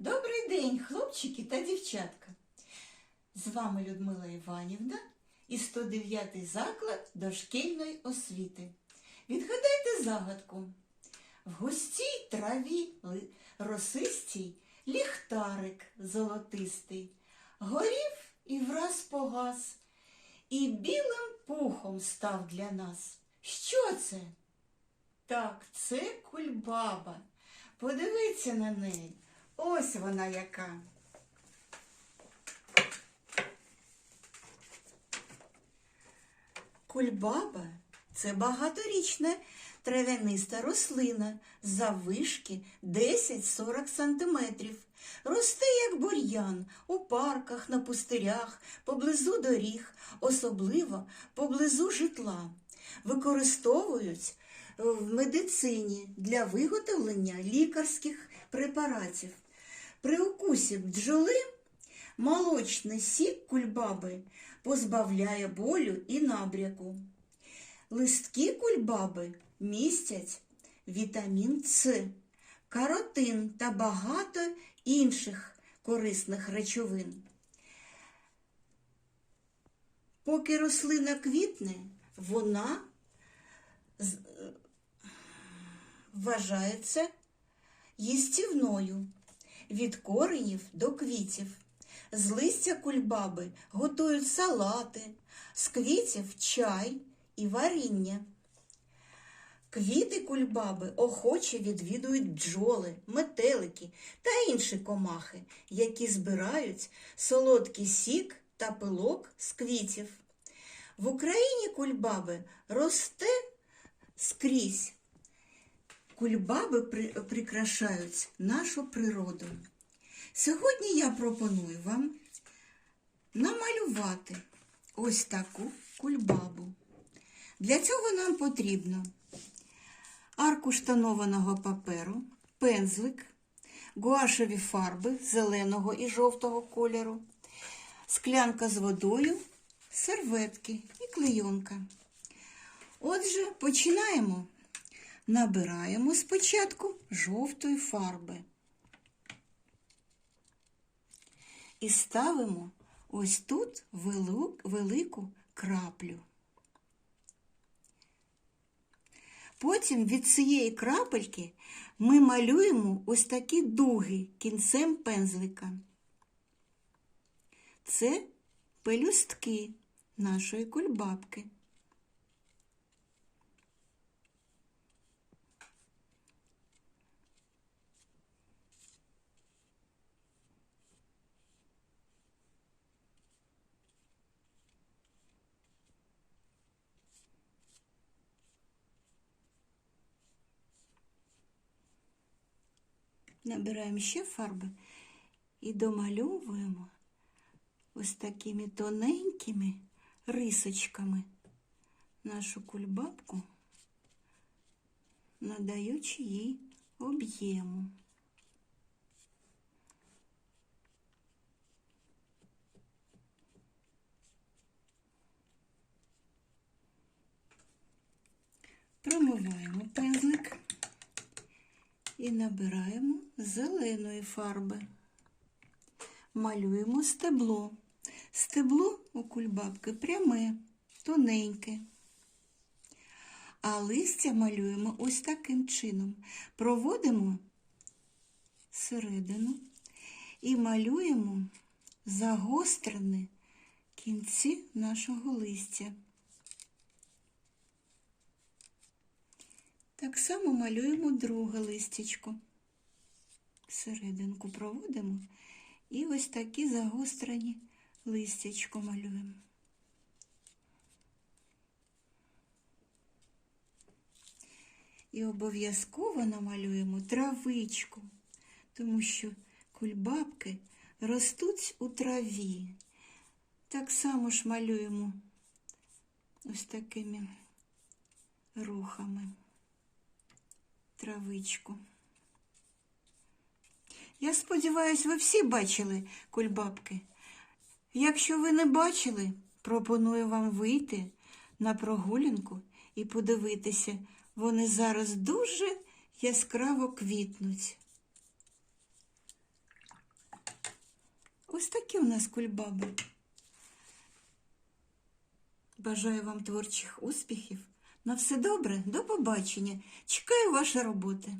Добрий день, хлопчики та дівчатка. З вами Людмила Іванівна і 109 заклад дошкільної освіти. Відгадайте загадку. В густій траві росистій ліхтарик золотистий, горів і враз погас, і білим пухом став для нас. Що це? Так, це кульбаба. Подивіться на неї. Ось вона яка. Кульбаба це багаторічна трав'яниста рослина заввишки 10-40 сантиметрів. Росте як бур'ян у парках, на пустирях, поблизу доріг, особливо поблизу житла. Використовують в медицині для виготовлення лікарських препаратів. При укусі бджоли молочний сік кульбаби позбавляє болю і набряку. Листки кульбаби містять вітамін С, каротин та багато інших корисних речовин. Поки рослина квітне, вона е, вважається їстівною від коренів до квітів. З листя кульбаби готують салати, з квітів чай і варіння. Квіти кульбаби охоче відвідують бджоли, метелики та інші комахи, які збирають солодкий сік та пилок з квітів. В Україні кульбаби росте скрізь. Кульбаби при- прикрашають нашу природу. Сьогодні я пропоную вам намалювати ось таку кульбабу. Для цього нам потрібно аркуш тонованого паперу, пензлик, гуашеві фарби зеленого і жовтого кольору, склянка з водою, серветки і клейонка. Отже, починаємо. Набираємо спочатку жовтої фарби. І ставимо ось тут велику краплю. Потім від цієї крапельки ми малюємо ось такі дуги кінцем пензлика. Це пелюстки нашої кульбабки. Набираємо ще фарби і домальовуємо ось такими тоненькими рисочками нашу кульбабку, надаючи їй об'єму. Промиваємо і набираємо зеленої фарби. Малюємо стебло. Стебло у кульбабки пряме, тоненьке. А листя малюємо ось таким чином. Проводимо середину і малюємо загострені кінці нашого листя. Так само малюємо друге листячко. Серединку проводимо і ось такі загострені листячко малюємо. І обов'язково намалюємо травичку, тому що кульбабки ростуть у траві. Так само ж малюємо ось такими рухами травичку. Я сподіваюся, ви всі бачили кульбабки. Якщо ви не бачили, пропоную вам вийти на прогулянку і подивитися. Вони зараз дуже яскраво квітнуть. Ось такі у нас кульбаби. Бажаю вам творчих успіхів. На все добре, до побачення. Чекаю ваші роботи.